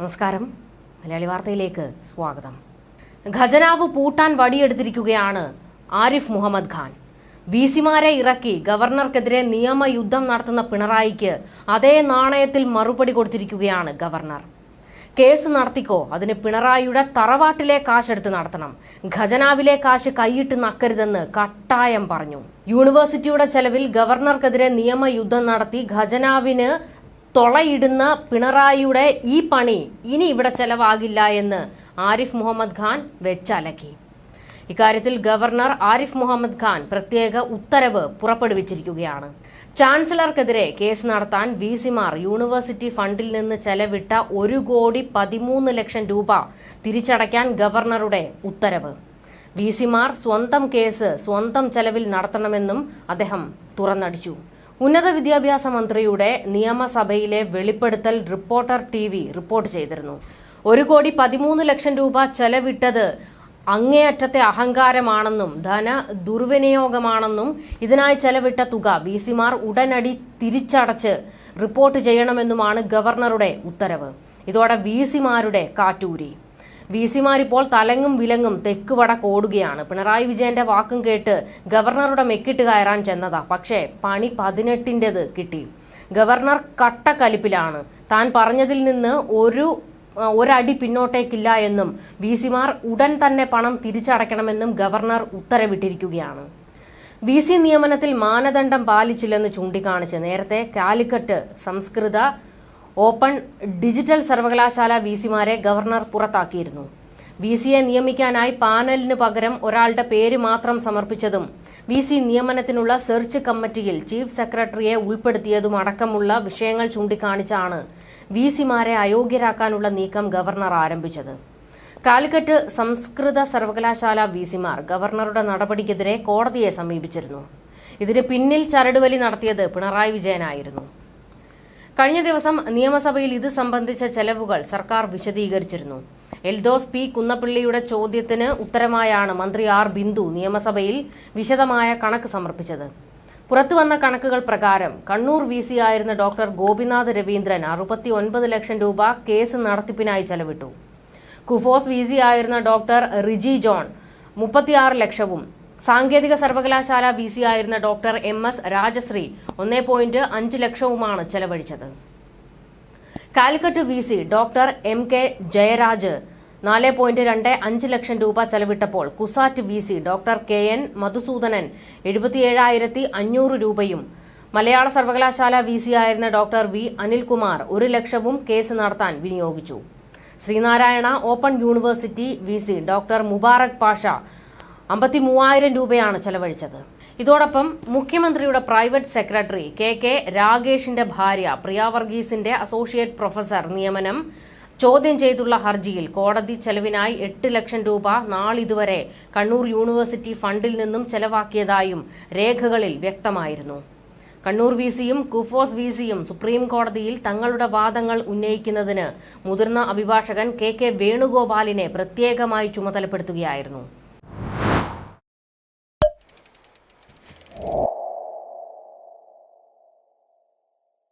നമസ്കാരം. മലയാളി വാർത്തയിലേക്ക് സ്വാഗതം. ഖജനാവ് പൂട്ടാൻ വടിയെടുത്തിരിക്കുകയാണ് ആരിഫ് മുഹമ്മദ് ഖാൻ. വി സിമാരെ ഇറക്കി ഗവർണർക്കെതിരെ നിയമയുദ്ധം നടത്തുന്ന പിണറായിക്ക് അതേ നാണയത്തിൽ മറുപടി കൊടുത്തിരിക്കുകയാണ് ഗവർണർ. കേസ് നടത്തിക്കോ അതിന് പിണറായിയുടെ തറവാട്ടിലെ കാശെടുത്ത് നടത്തണം. ഖജനാവിലെ കാശ് കൈയിട്ട് നക്കരുതെന്ന് കട്ടായം പറഞ്ഞു. യൂണിവേഴ്സിറ്റിയുടെ ചെലവിൽ ഗവർണർക്കെതിരെ നിയമയുദ്ധം നടത്തി ഖജനാവിന് തൊളയിടുന്ന പിണറായിയുടെ ഈ പണി ഇനി ഇവിടെ ചെലവാകില്ല എന്ന് ആരിഫ് മുഹമ്മദ് ഖാൻ വെച്ചലക്കി. ഇക്കാര്യത്തിൽ ഗവർണർ ആരിഫ് മുഹമ്മദ് ഖാൻ പ്രത്യേക ഉത്തരവ് പുറപ്പെടുവിച്ചിരിക്കുകയാണ്. ചാൻസലർക്കെതിരെ കേസ് നടത്താൻ വി സിമാർ യൂണിവേഴ്സിറ്റി ഫണ്ടിൽ നിന്ന് ചെലവിട്ട ഒരു കോടി പതിമൂന്ന് ലക്ഷം രൂപ തിരിച്ചടയ്ക്കാൻ ഗവർണറുടെ ഉത്തരവ്. വി സിമാർ സ്വന്തം കേസ് സ്വന്തം ചെലവിൽ നടത്തണമെന്നും അദ്ദേഹം തുറന്നടിച്ചു. ഉന്നത വിദ്യാഭ്യാസ മന്ത്രിയുടെ നിയമസഭയിലെ വെളിപ്പെടുത്തൽ റിപ്പോർട്ടർ ടി വി റിപ്പോർട്ട് ചെയ്തിരുന്നു. ഒരു കോടി പതിമൂന്ന് ലക്ഷം രൂപ ചെലവിട്ടത് അങ്ങേയറ്റത്തെ അഹങ്കാരമാണെന്നും ധന ദുർവിനിയോഗമാണെന്നും ഇതിനായി ചെലവിട്ട തുക വി സിമാർ ഉടനടി തിരിച്ചടച്ച് റിപ്പോർട്ട് ചെയ്യണമെന്നുമാണ് ഗവർണറുടെ ഉത്തരവ്. ഇതോടെ വി സിമാരുടെ കാറ്റൂരി. വി സിമാരിപ്പോൾ തലങ്ങും വിലങ്ങും തെക്ക് വടക്ക് ഓടുകയാണ്. പിണറായി വിജയന്റെ വാക്കും കേട്ട് ഗവർണറുടെ മെക്കിട്ട് കയറാൻ ചെന്നതാ. പക്ഷേ പണി പതിനെട്ടിന്റെത് കിട്ടി. ഗവർണർ കട്ടക്കലിപ്പിലാണ്. താൻ പറഞ്ഞതിൽ നിന്ന് ഒരു ഒരടി പിന്നോട്ടേക്കില്ല എന്നും വി സിമാർ ഉടൻ തന്നെ പണം തിരിച്ചടയ്ക്കണമെന്നും ഗവർണർ ഉത്തരവിട്ടിരിക്കുകയാണ്. വി സി നിയമനത്തിൽ മാനദണ്ഡം പാലിച്ചില്ലെന്ന് ചൂണ്ടിക്കാണിച്ച് നേരത്തെ കാലിക്കറ്റ് സംസ്കൃത ഓപ്പൺ ഡിജിറ്റൽ സർവകലാശാല വി സിമാരെ ഗവർണർ പുറത്താക്കിയിരുന്നു. വി സിയെ നിയമിക്കാനായി പാനലിന് പകരം ഒരാളുടെ പേര് മാത്രം സമർപ്പിച്ചതും വി സി നിയമനത്തിനുള്ള സെർച്ച് കമ്മിറ്റിയിൽ ചീഫ് സെക്രട്ടറിയെ ഉൾപ്പെടുത്തിയതും അടക്കമുള്ള വിഷയങ്ങൾ ചൂണ്ടിക്കാണിച്ചാണ് വി സിമാരെ അയോഗ്യരാക്കാനുള്ള നീക്കം ഗവർണർ ആരംഭിച്ചത്. കാലിക്കറ്റ് സംസ്കൃത സർവകലാശാല വി സിമാർ ഗവർണറുടെ നടപടിക്കെതിരെ കോടതിയെ സമീപിച്ചിരുന്നു. ഇതിന് പിന്നിൽ ചരടുവലി നടത്തിയത് പിണറായി വിജയനായിരുന്നു. കഴിഞ്ഞ ദിവസം നിയമസഭയിൽ ഇത് സംബന്ധിച്ച ചെലവുകൾ സർക്കാർ വിശദീകരിച്ചിരുന്നു. എൽദോസ് പി. കുന്നപ്പിള്ളിയുടെ ചോദ്യത്തിന് ഉത്തരമായാണ് മന്ത്രി ആർ. ബിന്ദു നിയമസഭയിൽ വിശദമായ കണക്ക് സമർപ്പിച്ചത്. പുറത്തുവന്ന കണക്കുകൾ പ്രകാരം കണ്ണൂർ വി. സി. ആയിരുന്ന ഡോക്ടർ ഗോപിനാഥ് രവീന്ദ്രൻ അറുപത്തി ഒൻപത് ലക്ഷം രൂപ കേസ് നടത്തിപ്പിനായി ചെലവിട്ടു. കുഫോസ് വി. സി. ആയിരുന്ന ഡോക്ടർ റിജി ജോൺ മുപ്പത്തിയാറ് ലക്ഷവും സാങ്കേതിക സർവകലാശാല വി സി ആയിരുന്ന ഡോക്ടർ എം എസ് രാജശ്രീ ഒന്നേ പോയിന്റ് അഞ്ച് ലക്ഷവുമാണ് ചെലവഴിച്ചത്. Calicut V C doctor M K Jayaraj നാല് പോയിന്റ് രണ്ട് അഞ്ച് ലക്ഷം രൂപ ചെലവിട്ടപ്പോൾ CUSAT V C doctor K N Madhusoodanan എഴുപത്തിയേഴായിരത്തി അഞ്ഞൂറ് രൂപയും മലയാള സർവകലാശാല വി സി ആയിരുന്ന ഡോക്ടർ വി അനിൽകുമാർ ഒരു ലക്ഷവും കേസ് നടത്താൻ വിനിയോഗിച്ചു. Sreenarayana open university V C doctor Mubarak Pasha അമ്പത്തി മൂവായിരം രൂപയാണ് ചെലവഴിച്ചത്. ഇതോടൊപ്പം മുഖ്യമന്ത്രിയുടെ പ്രൈവറ്റ് സെക്രട്ടറി കെ കെ രാഗേഷിന്റെ ഭാര്യ പ്രിയ വർഗീസിന്റെ അസോസിയേറ്റ് പ്രൊഫസർ നിയമനം ചോദ്യം ചെയ്തുള്ള ഹർജിയിൽ കോടതി ചെലവിനായി എട്ട് ലക്ഷം രൂപ നാളിതുവരെ കണ്ണൂർ യൂണിവേഴ്സിറ്റി ഫണ്ടിൽ നിന്നും ചെലവാക്കിയതായും രേഖകളിൽ വ്യക്തമായിരുന്നു. കണ്ണൂർ വി സിയും കുഫോസ് വി സിയും സുപ്രീം കോടതിയിൽ തങ്ങളുടെ വാദങ്ങൾ ഉന്നയിക്കുന്നതിന് മുതിർന്ന അഭിഭാഷകൻ കെ കെ വേണുഗോപാലിനെ പ്രത്യേകമായി ചുമതലപ്പെടുത്തുകയായിരുന്നു.